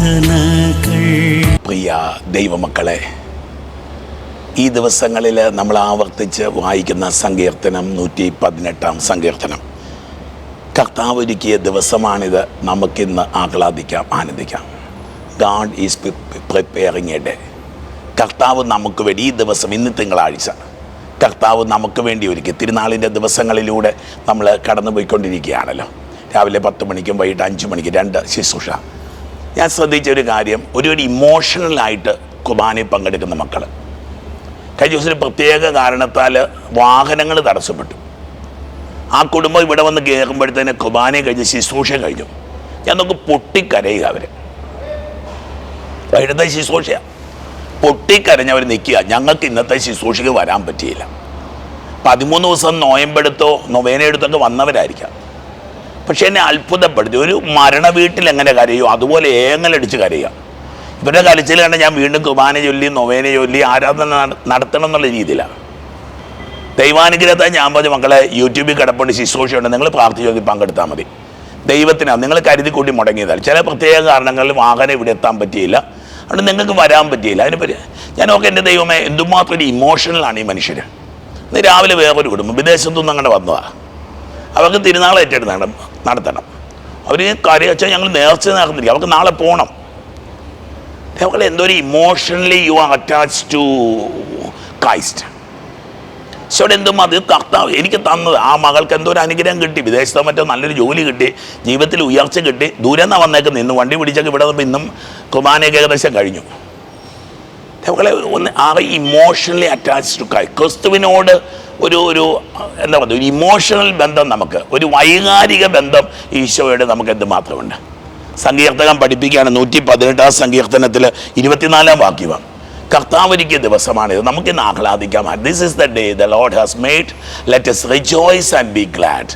അർത്ഥനകൾ പ്രിയ ദൈവമക്കളെ ഈ ദിവസങ്ങളിൽ നമ്മൾ ആവർത്തിച്ച് വായിക്കുന്ന സങ്കീർത്തനം നൂറ്റി പതിനെട്ടാം സങ്കീർത്തനം. കർത്താവ് ഒരുക്കിയ ദിവസമാണിത്. നമുക്കിന്ന് ആഹ്ലാദിക്കാം ആനന്ദിക്കാം. God is preparing a day കർത്താവ് നമുക്ക് വേണ്ടി ഈ ദിവസം ഇന്ന് തിങ്കളാഴ്ച. കർത്താവ് നമുക്ക് വേണ്ടി ഒരുക്കി തിരുനാളിന്റെ ദിവസങ്ങളിലൂടെ നമ്മൾ കടന്നുപോയിക്കൊണ്ടിരിക്കുകയാണല്ലോ. രാവിലെ പത്ത് മണിക്കും വൈകിട്ട് അഞ്ച് മണിക്കും രണ്ട് ശുശ്രൂഷ. ഞാൻ ശ്രദ്ധിച്ച ഒരു കാര്യം. ഒരു ഒരു ഇമോഷണലായിട്ട് കുർബാനയിൽ പങ്കെടുക്കുന്ന മക്കൾ കഴിഞ്ഞ ദിവസം പ്രത്യേക കാരണത്താൽ വാഹനങ്ങൾ തടസ്സപ്പെട്ടു. ആ കുടുംബം ഇവിടെ വന്ന് കയറുമ്പോഴത്തേന് കുർബാനയെ കഴിഞ്ഞ് ശുശ്രൂഷ കഴിഞ്ഞു. ഞാൻ നോക്ക് പൊട്ടിക്കരയുക അവർ വൈകിട്ടത്തെ ശുശ്രൂഷയാണ് പൊട്ടിക്കരഞ്ഞവർ നിൽക്കുക. ഞങ്ങൾക്ക് ഇന്നത്തെ ശുശ്രൂഷയ്ക്ക് വരാൻ പറ്റിയില്ല. പതിമൂന്ന് ദിവസം നോയമ്പെടുത്തോ നൊവേനയെടുത്തൊക്കെ വന്നവരായിരിക്കാം. പക്ഷെ എന്നെ അത്ഭുതപ്പെടുത്തി. ഒരു മരണ വീട്ടിൽ എങ്ങനെ കരയോ? അതുപോലെ ഏങ്ങലടിച്ച് കരയുക ഇവരുടെ കരച്ചിൽ കണ്ട ഞാൻ വീണ്ടും കുർബാന ചൊല്ലി നൊവേന ചൊല്ലി ആരാധന നട- നടത്തണം എന്നുള്ള രീതിയിലാണ്. ദൈവാനുഗ്രഹത്തെ ഞാൻ പറഞ്ഞു മക്കളെ യൂട്യൂബിൽ കിടപ്പുണ്ട് ശുശ്രൂഷയുണ്ട് നിങ്ങൾ പ്രാർത്ഥിച്ച് പങ്കെടുത്താൽ മതി. ദൈവത്തിനാണ് നിങ്ങൾ കരുതി കൂട്ടി മുടങ്ങിയതാണ്. ചില പ്രത്യേക കാരണങ്ങളിൽ വാഹനം ഇവിടെ എത്താൻ പറ്റിയില്ല. അതുകൊണ്ട് നിങ്ങൾക്ക് വരാൻ പറ്റിയില്ല. അതിന് പറ്റി ഞാൻ ഓക്കെ എന്റെ ദൈവമേ എന്തുമാത്രം ഒരു ഇമോഷണലാണ് ഈ മനുഷ്യർ ഇന്ന് രാവിലെ വേറൊരു കുടുംബം വിദേശത്തുനിന്ന് അങ്ങോട്ട് വന്നതാണ് അവർക്ക് തിരുനാൾ ഏറ്റെടുത്ത് നടത്തണം. അവർ കാര്യം വെച്ചാൽ ഞങ്ങൾ നേർച്ച നടന്നിരിക്കും അവർക്ക് നാളെ പോകണം അവർക്ക് എന്തോ ഒരു emotionally you are attach to Christ ഈശോയുടെ എന്തും അത് കർത്താവ് എനിക്ക് തന്നത്. ആ മകൾക്ക് എന്തോ ഒരു അനുഗ്രഹം കിട്ടി. വിദേശത്തോ മറ്റോ നല്ലൊരു ജോലി കിട്ടി. ജീവിതത്തിൽ ഉയർച്ച കിട്ടി. ദൂരെ നിന്നാണ് വന്നേക്കുന്നത് ഇന്ന് വണ്ടി പിടിച്ചൊക്കെ ഇവിടെ വന്നപ്പോൾ ഇന്നും കുർബാനയൊക്കെ ഏകദേശം കഴിഞ്ഞു. അതേപോലെ ഒന്ന് ആ ഇമോഷണലി അറ്റാച്ച് ടു ക്രൈസ്റ്റ് ക്രിസ്തുവിനോട് ഒരു ഒരു എന്താ പറയുക ഒരു ഇമോഷണൽ ബന്ധം നമുക്ക് ഒരു വൈകാരിക ബന്ധം ഈശോയുടെ നമുക്ക് എന്ത് മാത്രമുണ്ട്? സങ്കീർത്തകം പഠിപ്പിക്കുകയാണ് നൂറ്റി പതിനെട്ടാം സങ്കീർത്തനത്തിൽ ഇരുപത്തിനാലാം വാക്യമാണ് കർത്താവരിക്ക് ദിവസമാണിത്. നമുക്കിന്ന് ആഹ്ലാദിക്കാം this is the day the Lord has made let us rejoice and be glad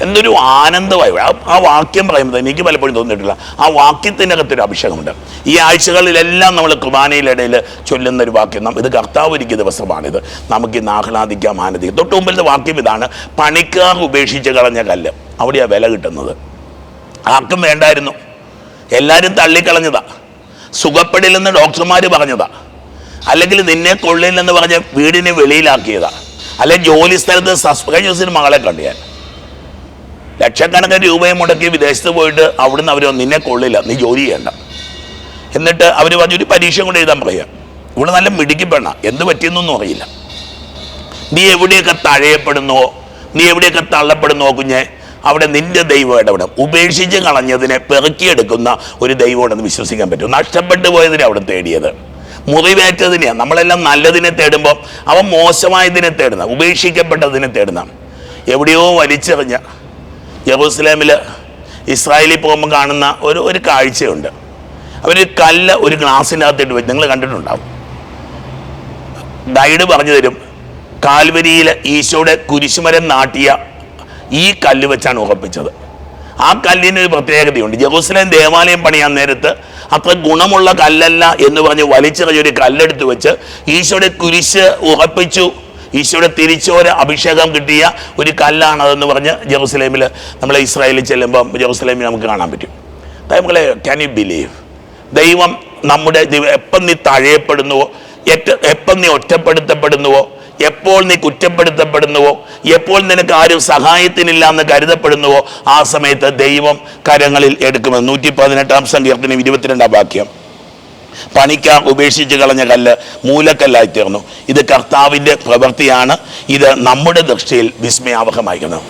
എന്തൊരു ആനന്ദമായി. ആ വാക്യം പറയുമ്പോൾ എനിക്ക് പലപ്പോഴും തോന്നിയിട്ടില്ല. ആ വാക്യത്തിനകത്തൊരു അഭിഷേകമുണ്ട്. ഈ ആഴ്ചകളിലെല്ലാം നമ്മൾ കുർബാനയിലിടയിൽ ചൊല്ലുന്ന ഒരു വാക്യം. നം- ഇത് കർത്താവ് ഒരുക്കിയ ദിവസമാണിത്. നമുക്ക് ഇന്ന് ആഹ്ലാദിക്കാം ആനന്ദിക്കാം. തൊട്ട് മുമ്പിലത്തെ വാക്യം ഇതാണ് പണിക്കാർ ഉപേക്ഷിച്ച് കളഞ്ഞ കല്ല്. അവിടെയാണ് വില കിട്ടുന്നത്. ആർക്കും വേണ്ടായിരുന്നു. എല്ലാവരും തള്ളിക്കളഞ്ഞതാ. സുഖപ്പെടില്ലെന്ന് ഡോക്ടർമാർ പറഞ്ഞതാ. അല്ലെങ്കിൽ നിന്നെ കൊള്ളില്ലെന്ന് പറഞ്ഞ വീടിനെ വെളിയിലാക്കിയതാ. അല്ലെങ്കിൽ ജോലി സ്ഥലത്ത് ദിവസം മകളെ കണ്ടു ലക്ഷക്കണക്കിന് രൂപയും മുടക്കി വിദേശത്ത് പോയിട്ട് അവിടുന്ന് അവർ നിന്നെ കൊള്ളില്ല നീ ജോലി ചെയ്യണ്ട. എന്നിട്ട് അവർ പറഞ്ഞു ഒരു പരീക്ഷ കൊണ്ട് എഴുതാൻ പറയാം. ഇവിടെ നല്ല മിടുക്കി പെണ്ണ. എന്ത് പറ്റിയെന്നൊന്നും അറിയില്ല. നീ എവിടെയൊക്കെ തഴയപ്പെടുന്നോ നീ എവിടെയൊക്കെ തള്ളപ്പെടുന്നോ കുഞ്ഞെ അവിടെ നിന്റെ ദൈവം ഇടപെടും. ഉപേക്ഷിച്ച് കളഞ്ഞതിനെ പെറുക്കിയെടുക്കുന്ന ഒരു ദൈവമുണ്ടെന്ന് വിശ്വസിക്കാൻ പറ്റും. നഷ്ടപ്പെട്ടു പോയതിനെ അവിടെ തേടിയത്. മുറിവേറ്റതിനെയാണ് നമ്മളെല്ലാം നല്ലതിനെ തേടുമ്പോൾ അവൻ മോശമായതിനെ തേടുന്ന ഉപേക്ഷിക്കപ്പെട്ടതിനെ തേടുന്ന. എവിടെയോ വലിച്ചെറിഞ്ഞ ജെറൂസലേമിൽ ഇസ്രായേലിൽ പോകുമ്പോൾ കാണുന്ന ഒരു ഒരു കാഴ്ചയുണ്ട്. അവർ കല്ല് ഒരു ഗ്ലാസ്സിനകത്തിട്ട് വെച്ച് നിങ്ങൾ കണ്ടിട്ടുണ്ടാവും. ഗൈഡ് പറഞ്ഞു തരും കാൽവരിയിൽ ഈശോയുടെ കുരിശുമരം നാട്ടിയ ഈ കല്ല് വെച്ചാണ് ഉറപ്പിച്ചത്. ആ കല്ലിന് ഒരു പ്രത്യേകതയുണ്ട്. ജെറൂസലേം ദേവാലയം പണിയാൻ നേരത്ത് അത്ര ഗുണമുള്ള കല്ലല്ല എന്ന് പറഞ്ഞ് വലിച്ചെറിഞ്ഞൊരു കല്ലെടുത്ത് വെച്ച് ഈശോയുടെ കുരിശ് ഉറപ്പിച്ചു. ഈശോയുടെ തിരിച്ചോര അഭിഷേകം കിട്ടിയ ഒരു കല്ലാണ് കല്ലാണതെന്ന് പറഞ്ഞ് ജെറുസലേമിൽ നമ്മൾ ഇസ്രായേലിൽ ചെല്ലുമ്പോൾ ജെറുസലേമിൽ നമുക്ക് കാണാൻ പറ്റും. നമ്മളെ ക്യാൻ യു ബിലീവ് ദൈവം നമ്മുടെ ദൈവം എപ്പം നീ തഴയപ്പെടുന്നുവോ എറ്റ എപ്പം നീ ഒറ്റപ്പെടുത്തപ്പെടുന്നുവോ എപ്പോൾ നീ കുറ്റപ്പെടുത്തപ്പെടുന്നുവോ എപ്പോൾ നിനക്ക് ആരും സഹായത്തിനില്ല എന്ന് കരുതപ്പെടുന്നുവോ ആ സമയത്ത് ദൈവം കരങ്ങളിൽ എടുക്കുമെന്ന്. നൂറ്റി പതിനെട്ടാം സങ്കീർത്തനം ഇരുപത്തിരണ്ടാം വാക്യം. പണിക്കാർ ഉപേക്ഷിച്ച് കളഞ്ഞ കല്ല് മൂലക്കല്ലായി തീർന്നു. ഇത് കർത്താവിന്റെ പ്രവൃത്തിയാണ്. ഇത് നമ്മുടെ ദൃഷ്ടിയിൽ വിസ്മയാവഹമായിരുന്നു.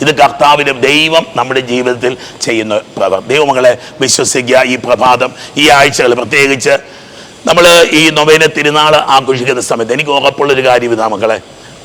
ഇത് കർത്താവിന്റെ ദൈവം നമ്മുടെ ജീവിതത്തിൽ ചെയ്യുന്ന പ്രവൃത്തി ദൈവമകളെ വിശ്വസിക്കുക ഈ പ്രഭാതം ഈ ആഴ്ചകൾ പ്രത്യേകിച്ച് നമ്മൾ ഈ നൊവേന തിരുനാൾ ആഘോഷിക്കുന്ന സമയത്ത് എനിക്ക് ഉറപ്പുള്ളൊരു കാര്യം ഇതാ മക്കളെ.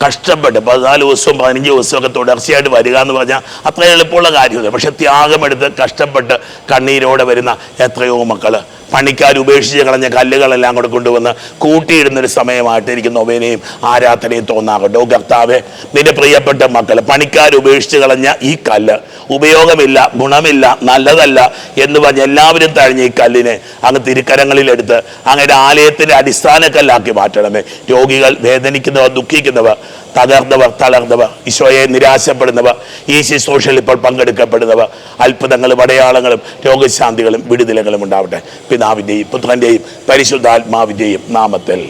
കഷ്ടപ്പെട്ട് പതിനാല് ദിവസവും പതിനഞ്ച് ദിവസവും ഒക്കെ തുടർച്ചയായിട്ട് വരിക എന്ന് പറഞ്ഞാൽ അത്ര എളുപ്പമുള്ള കാര്യമില്ല. പക്ഷെ ത്യാഗമെടുത്ത് കഷ്ടപ്പെട്ട് കണ്ണീരോടെ വരുന്ന എത്രയോ മക്കൾ പണിക്കാർ ഉപേക്ഷിച്ച് കളഞ്ഞ കല്ലുകളെല്ലാം കൂടെ കൊണ്ടുവന്ന് കൂട്ടിയിടുന്നൊരു സമയമായിട്ട് എനിക്ക് നൊവേനയും ആരാധനയും തോന്നാകട്ടെ ഓ കർത്താവെ നിന്റെ പ്രിയപ്പെട്ട മക്കൾ പണിക്കാർ ഉപേക്ഷിച്ച് കളഞ്ഞ ഈ കല്ല് ഉപയോഗമില്ല ഗുണമില്ല നല്ലതല്ല എന്ന് പറഞ്ഞ് എല്ലാവരും തഴഞ്ഞ ഈ കല്ലിനെ അങ്ങ് തിരുക്കരങ്ങളിലെടുത്ത് അങ്ങയുടെ ആലയത്തിന്റെ അടിസ്ഥാന കല്ലാക്കി മാറ്റണമേ. രോഗികൾ വേദനിക്കുന്നവർ ദുഃഖിക്കുന്നവർ തകർന്നവർ തളർന്നവർ ഈശോയെ നിരാശപ്പെടുന്നവർ ഈ ശുശ്രൂഷയിൽ ഇപ്പോൾ പങ്കെടുക്കപ്പെടുന്നവർ അത്ഭുതങ്ങളും അടയാളങ്ങളും രോഗശാന്തികളും വിടുതലകളും ഉണ്ടാവട്ടെ. പിതാവിന്റെയും പുത്രന്റെയും പരിശുദ്ധാത്മാവിന്റെയും നാമത്തിൽ.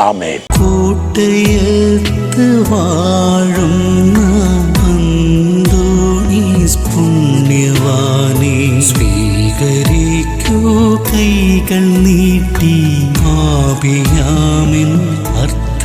ആമേൻ. കൂട്ടയത്ത് വാഴുന്ന കൈകൾ നീട്ടി ആപിയാമിൻ